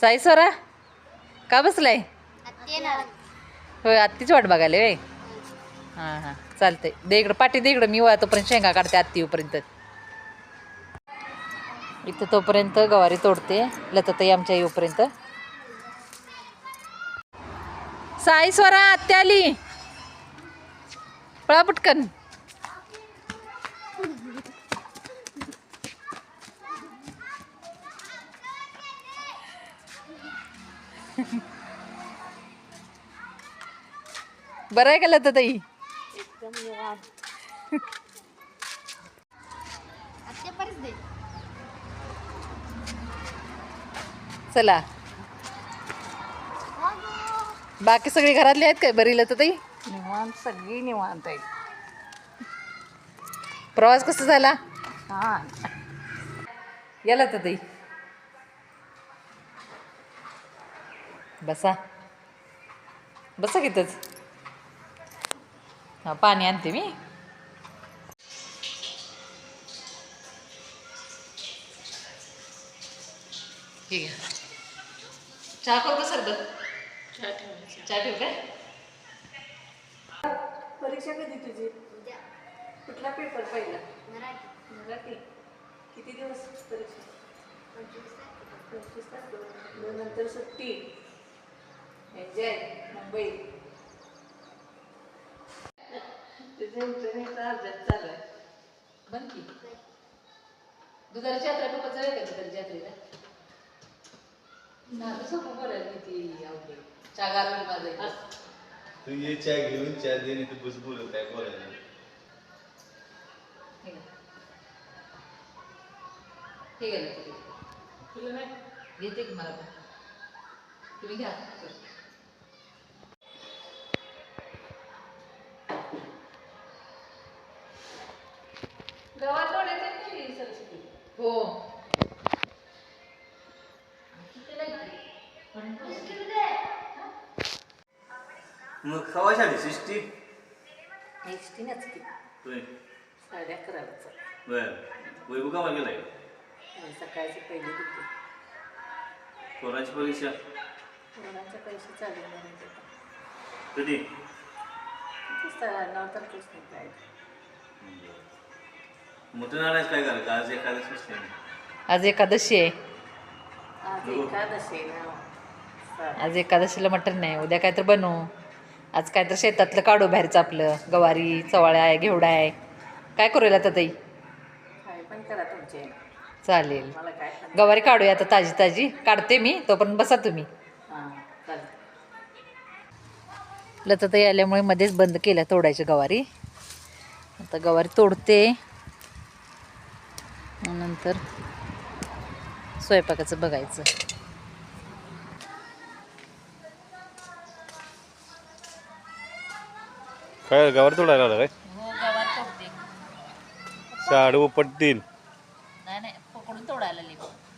साई स्वरा का बसलाय? होय आत्तीच वाट बघायला होय? हां हां. चालतंय. दे इकडं पाठी दे इकडं मी वा तोपर्यंत शेंगा काढते आत्ती येऊपर्यंत. इथं तोपर्यंत गवारी तोडते लताताई आमच्या येऊपर्यंत. साई स्वरा आत्या आली. पळा पटकन. बरं आहे का परत दे. चला. बाकी सगळी घरातली आहेत काय? बरी लताताई निवांत सगळी निवांत आहेत. प्रवास कसा झाला? हा या लताताई बसा. बसा किथंच हां पाणी आणते मी. ठीक आहे चहा करू का सरबत? चहा ठेवू काय परीक्षा कधी तुझी? कुठला पेपर पहिला? मराठी. मराठी. किती दिवस परीक्षा? पंचवीस तारखेला. पंचवीस तारखेला मग नंतर सुट्टी. एन्जॉय. मुंबई. अभ्यास चालू आहे बन की. दुधाची यात्रा पप्पा जाऊया का दुधाची यात्रेला नातं सोपं बोलायला किती आवडे चहा गारवेल माझा तू ये चहा घेऊन चहा दे नाही तर बस बोलत आहे बोलायला. ठीक आहे ना तुला नाही? घेते की मला तुम्ही घ्या. हो. मग खवा शाळी सिष्टी एसटीनंच की. होय. साडे अकराला बर. वैभव कामा गेलाय? सकाळची पहिली होती कोणाची परीक्षा? कोणाचे पैसे चालू नाही कधी? नऊ तारखेच नाही काय करायचं आज एखादं सुचते आज एकादशी आहे. आज हो. एकादशी ना. आज एकादशीला मटण नाही. उद्या काय तर बनवू. आज काय तर शेतातलं काढू बाहेरचं आपलं. गवारी चवाळ्या आहे घेवडा आहे. काय करूया आता ताई? काय पण करा तुमचे. चालेल. मला काय पण गवारी काढूया आता ताजी ताजी. काढते मी तोपर्यंत बसा तुम्ही. हां चालतं लताताई आल्यामुळे मध्येच बंद केल्या तोडायच्या गवारी. आता गवारी तोडते. मग नंतर स्वयंपाकाचं बघायचं. काय गावावर तोडायला आला काय? हो गवार तोडते. साड उपटतील नाही नाही पकडून तोडायला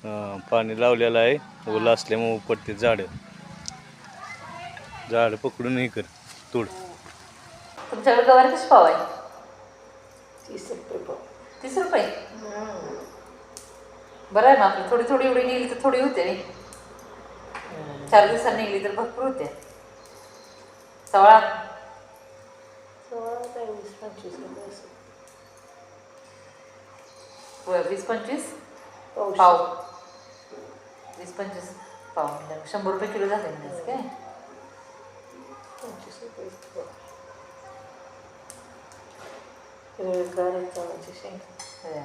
हा, पाणी लावलेलं आहे. ओलं असल्यामुळे उपटते झाड. झाड पकडून हे कर तोड. तुमच्याकडे गवार कशी पाव आहे तीस रुपये पाव. तीस रुपये? बरं आहे मग आपली. थोडी थोडी एवढी निघली तर थोडी होते चार दिवसांनी निघली तर भरपूर होते. सवळा वीस पंचवीस पाव. वीस पंचवीस. पाव शंभर रुपये किलो झाले म्हणजे काय? पंचवीस रुपये हिरवेगार चवाची शेंग होय.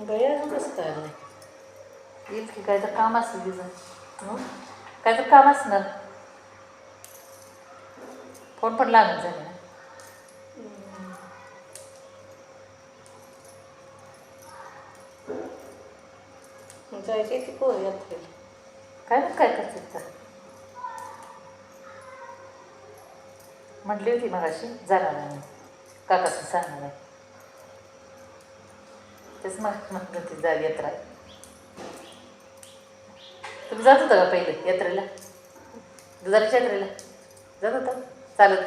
गया कसं काय आलंय येईल की काय तर काम असेल तिचं काय तर काम असणार फोन पण लागत झाले ना जायची ती पोरी यात्रेला काय काय करतात तर म्हटली होती मग अशी जाणार मी काकाचं सांगणार आहे. तेच मग म्हणत होती जा यात्रा. तुम्ही जात होता का पहिले यात्रेला? दुधाच्या यात्रेला? जात होता? चालत.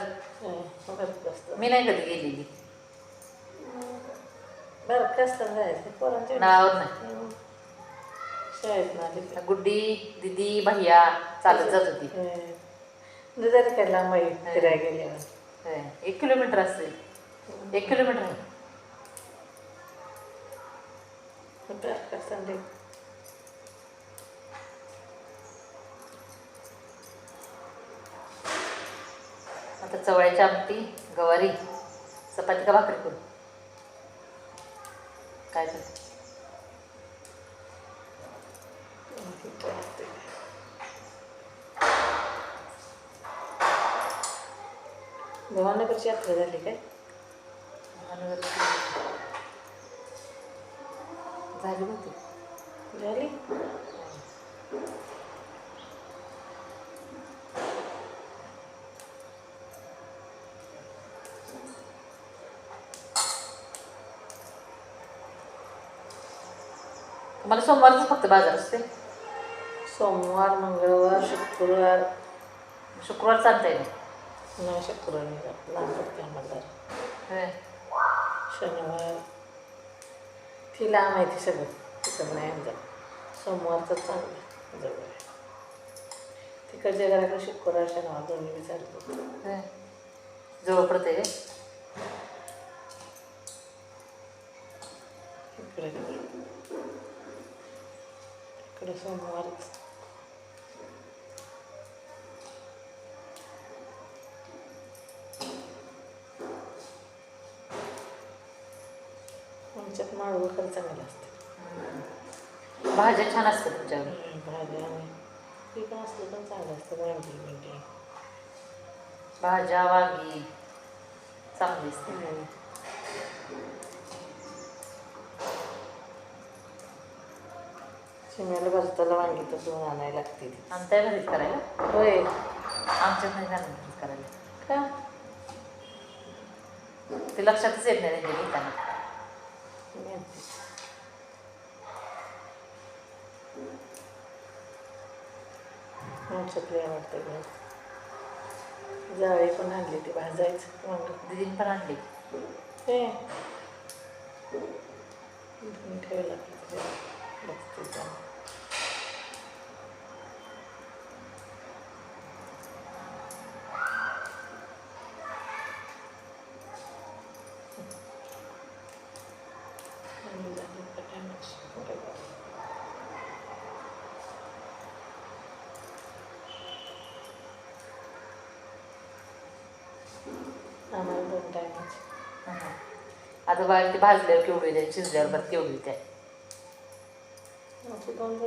मी नाही कधी गेलेली. बरं कसं जायचं पोरांच्या नाव नाही हम्म. शाळेत ना आली का? गुड्डी दिदी भैया चालत जात होती. दुधारी फिरायला गेल्यावर. होय. एक किलोमीटर असेल एक किलोमीटर. आहे आता चवळ्याची आमटी गवारी चपाती का भाकरी करू? काय ते भवानगरची यात्रा झाली काय? झाली होती झाली? मला सोमवारच फक्त बाजार असते. सोमवार मंगळवार शुक्रवार शुक्रवार चालतंय ना? नाही शुक्रवार नाही जात. लांब पडते आम्हाला जरा. होय. शनिवार. तिला माहिती सगळं. तिकडं नाही आमचं सोमवारचं चांगलं जवळ आहे. तिकडच्या घराकडे शुक्रवार शनिवार दोन्ही बी चालतो. जवळ पडते इकडे इकडे सोमवारच आमच्यात माळवं खरं चांगलं असतं भाज्या छान असतात तुमच्याकडे भाज्या ते पण असलं पण चांगलं असतं वांगी भेंडी भाज्या वांगी चांगली असते शिम्याला भरताला वांगी तर दोन आणायला लागते. आणताय घरीच करायला? होय. नाही जाणार घरीच करायला. का? ते लक्षातच येत नाही त्यांच्या घेताना आवडतं. जाळी पण आणली ती भाजायचं वांग दिदीने पण आणली. हे की ते बघते आम्हाला दोन टायमाची. आता बघा ते भाजल्यावर केवढी द्या शिजल्यावर बरं केवढी द्या दोन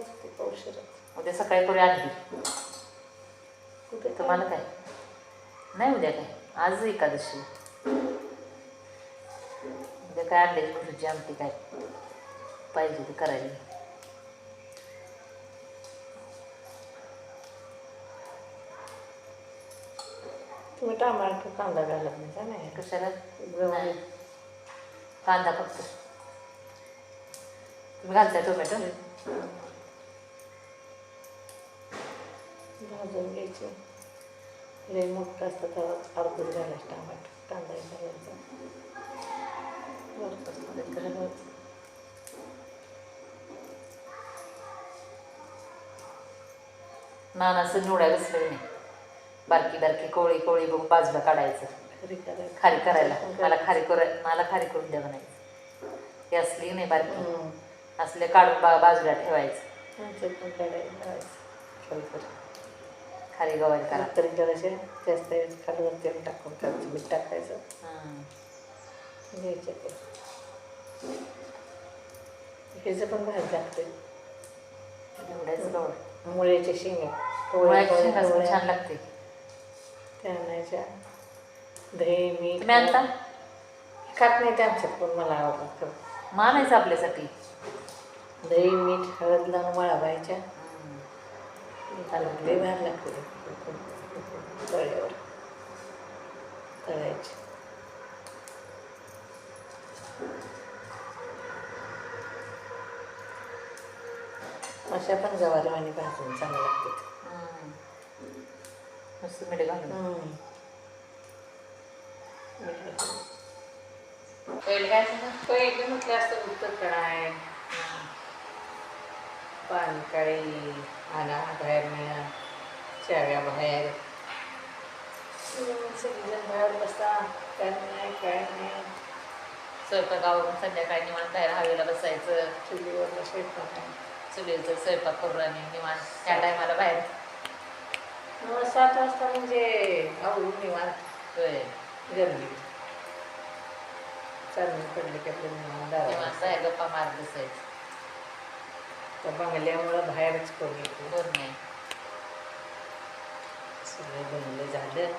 उद्या सकाळी पुढे आणली कुठे तुम्हाला काय? नाही उद्या काय? आज एकादशी. उद्या काय आणले तुझी आमटी काय? पाहिजे ते करायला. तुम्ही टमाटर कांदा घालत नाही का? नाही. कशाला? कांदा फक्त. तुम्ही घालताय टोमॅटो? भाजून घ्यायचे. लय मोठं असतं तेव्हा अर्धच घालायचं टमाटर कांदा घालायचा. वरचं घालायचं. नानाचं निवडाय बसलं नाही बारकी बारकी कोळी कोळी बघून बाजूला काढायचं. खरी करायला. मला खारी कर मला खारी करून द्या म्हणायचं. हे असली नाही बारकी. असले काढून बा बाजूला ठेवायचं. खारी गवारी करा. तरी जराशे जास्त खालवर तेल टाकून त्यात मीठ टाकायचं. हं. घ्यायचे ते. ह्याचं पण भाजी लागते निवडायचं गवळ मुळ्याच्या शेंगा. शेंगा छान लागते. त्या आणायच्या. दही मीठ तुम्ही आणता? खात नाही ते आमच्यात पण मला आवडतं. मानायचं आपल्यासाठी. दही मीठ हळद लावून वळावायच्या. आणि लय भार लागते. तळ्यावर. तळायचे अशा पण गवारी आणि भाजून चांगल्या लागतात हं. मस्त मीठ घालून. मीठ घालून. पहिलं काय सांगा पहिले म्हटलं असतं उत्तर कणाय पानकाळी आणा बाहेर चाव्या बाहेर. सगळेजण काय नाही काय नाही. स्वयंपाकावरून संध्याकाळी निवांत बाहेर हवेला बसायचं. चुलीवर स्वयंपाक आहे. चुलीचं स्वयंपाक करून आणि निवांत त्या टायमाला बाहेर. मग सात वाजता म्हणजे आवडून निवांत. होय. गर्दी. चालून पडले की आपलं निवांत निवांत गप्पा मारत बसायचं. त्या बंगल्यामुळं बाहेरच कोणी येतो कोण नाही. सगळं झालं.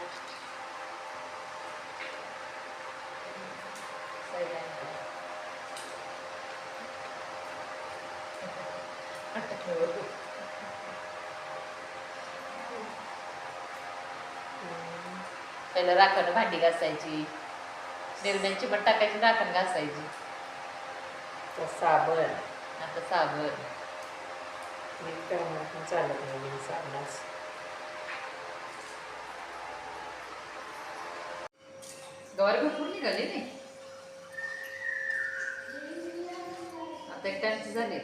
पहिलं राखण भांडी घासायची. निर्म्यांची पण टाकायची राखण घासायची. साबण. आता साबण. मी काय म्हणून चालत नाही मी साबणास गवारी भरपूर निघाली नाही? आता एक टाइमची झाली.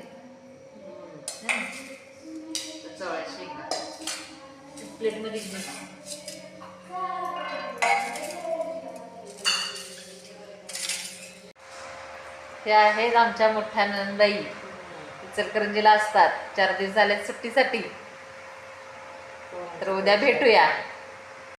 चवळ्या शेंगा. प्लेटमध्ये घे. त्या आहेत आमच्या मोठ्या नंदाई इचलकरंजीला असतात. चार दिवस झाले सुट्टीसाठी. तर उद्या भेटूया.